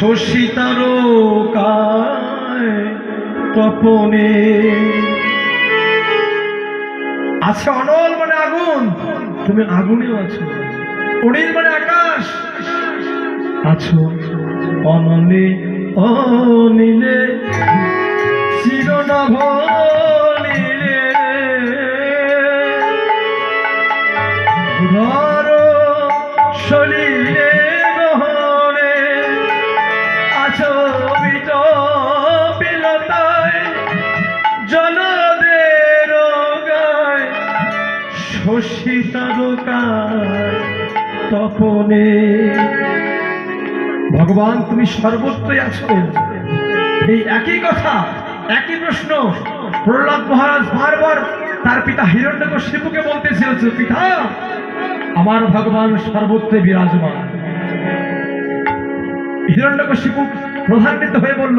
শশিতারো কায় তপনে। আছে অনল মানে আগুন। তুমি আগুনেও আছো। অনিল মানে আকাশ। আছো। অনলে, অনিলে চিরনভ নীলে ধর সলিলে তপনে। ভগবান, তুমি সর্বত্রই আছো। এই একই কথা, একই প্রশ্ন। প্রহ্লাদ মহারাজ বারবার তার পিতা হিরণ্যকশিপুকে বলতেছিল পিতা, আমার ভগবান সর্বত্রে বিরাজমান। হিরণ্যকশিপু প্রধান্বিত হয়ে বলল,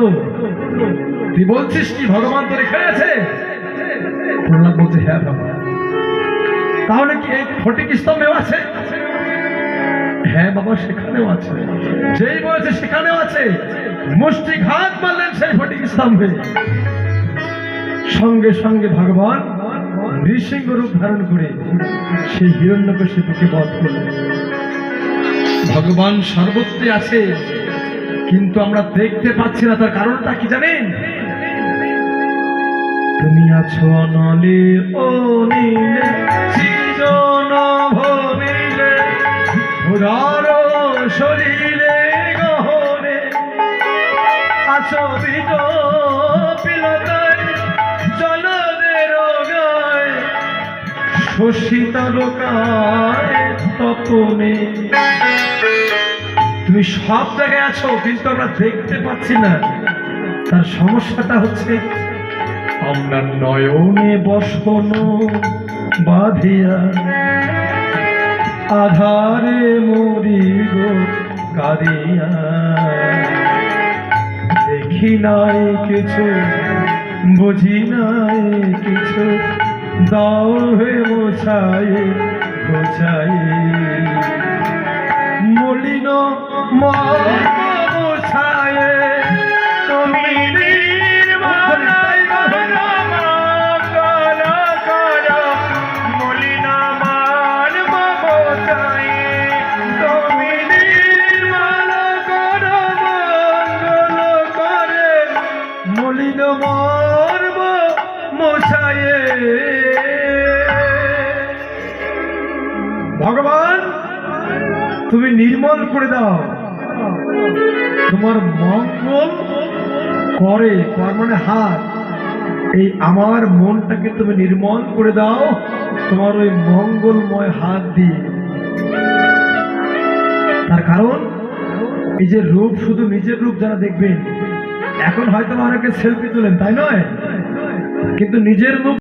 তুই বলছিস কি, ভগবান তোর এখানে আছে প্রহ্লাদ বলছে হ্যাঁ বাবা তাহলে কি এই ফটিক স্তম্ভেও আছে? হ্যাঁ বাবা, সেখানেও আছে। যেই বলেছে সেখানেও আছে। মুষ্টি ঘাত মারলেন সেই ফটিক স্তম্ভে সঙ্গে সঙ্গে ভগবান নৃসিংহ রূপ ধারণ করে সেই হিরণ্যকশিপুকে বধ করলেন। ভগবান সর্বত্রে আছে, কিন্তু আমরা দেখতে পাচ্ছি না, তার কারণটা কি জানেন? তুমি আছো নলে ও নীলে আছো বিট পিলতায় জলদের তুমি সব জায়গায় আছো, কিন্তু আমরা দেখতে পাচ্ছি না। তার সমস্যাটা হচ্ছে, আমরা নয়নে বসন বাঁধিয়া। আধারে মরি গো দেখি নাই কিছু বুঝি নাই কিছু। দাও হে বোঝাই গোছাই মলিন মোছায় ভগবান, তুমি নির্মল করে দাও। তোমার মঙ্গল করে কর মানে হাত। এই আমার মনটাকে তুমি নির্মল করে দাও, তোমার ওই মঙ্গলময় হাত দিয়ে। তার কারণ, এই যে রূপ, শুধু নিজের রূপ যারা দেখবেন, এখন হয়তো অনেকে সেলফি তোলেন, তাই নয়? কিন্তু নিজের মুখ